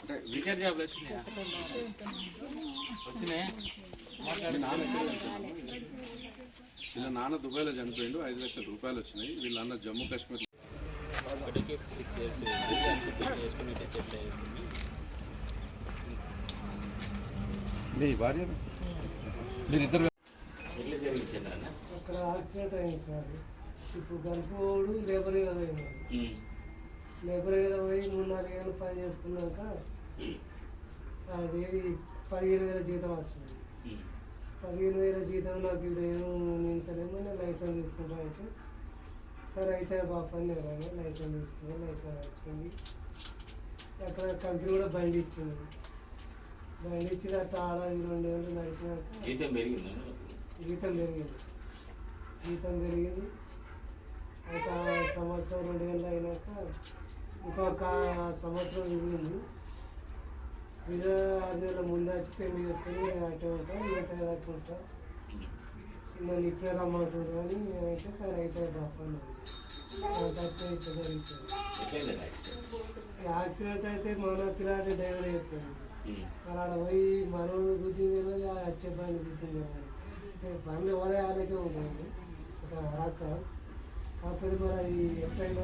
అంటే రీఛార్జ్ జాబ్లు వచ్చినాయా? వచ్చినాయా? మాట్లాడి. నాన్న? వీళ్ళ నాన్న దుబాయ్లో చనిపోయిండు. ఐదు లక్షల రూపాయలు వచ్చినాయి. వీళ్ళ అన్న జమ్మూ కాశ్మీర్ మీ భార్య? మీరిద్దరు అక్కడ యాక్సిడెంట్ అయింది సార్. ఇప్పుడు గల్పోడు లేబర్ మీద పోయినాడు లేబర్ మీద పోయి మూడు నాలుగు ఏళ్ళు పని చేసుకున్నాక అది పదిహేను వేల జీతం వస్తుంది పదిహేను వేల జీతం నాకు ఇక్కడ ఏమో నింతలేమో నేను లైసెన్స్ తీసుకుంటానంటే సరే అయితే బాప అని నేను లైసెన్స్ తీసుకున్నాను లైసెన్స్ వచ్చింది. అక్కడ కంపెనీ కూడా బండి ఇచ్చింది. ఇచ్చి అట్లా ఆడ రెండు ఏళ్ళు నడిపినాక జీతం పెరిగిందా జీతం పెరిగింది. జీతం పెరిగింది. అయితే సంవత్సరం రెండు వేలు అయినాక ఇంకొక సంవత్సరం మిగిలింది ఇదే ఆరు నెలల ముందు వచ్చి పెళ్ళి చేసుకుని అటు ఉంటా ఈత ఉంటా. నన్ను ఇప్పుడే రమ్మంటాడు కానీ అయితే సరే అయితే ఎట్లయింది యాక్సిడెంట్? అయితే మన పిల్లాడి డ్రైవర్ చెప్తాడు ఆడ పోయి మనోడు గుర్తింది వచ్చే బండి గుర్తింది బండ్లు ఎవరే ఆలోచన ఉంటుంది ఒక రాస్తా కాకపోతే మరి అది ఎట్లయినా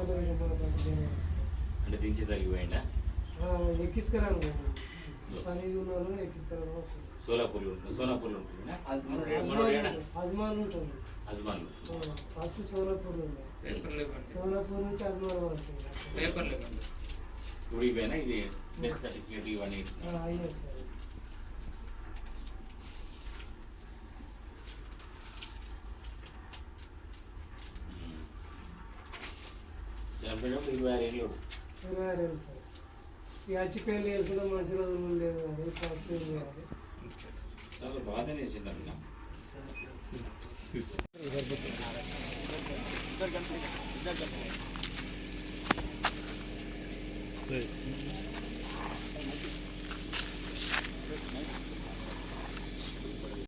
అంటే దించి తగిలిపోయిందా ఎక్కించుకురాను పని ఉన్న ఎక్కించుకురాను. సోలాపూర్లో ఉంటుంది? సోలాపూర్లో ఉంటుంది? అజ్మాన్ ఉంటుంది అజ్మాన్ ఫస్ట్ సోలాపూర్ ఉంది సోలాపూర్ నుంచి అజ్మాన్ ఉంటుంది ఉడిపోయినా ఇది డెత్ సర్టిఫికేట్ ఇవన్నీ ఇస్తున్నారు. అయ్యే సార్ ఉమ్. చనిపోయినప్పుడు ఇరవై ఆరు ఏళ్ళు ఇరవై ఆరు ఏళ్ళు సార్ ఈ అచ్చిపల్లి వేసుకుంటే మంచి రోజులు లేదు అది ఇప్పుడు వచ్చేది కాదు చాలా బాధనే వేసిందన్న 对。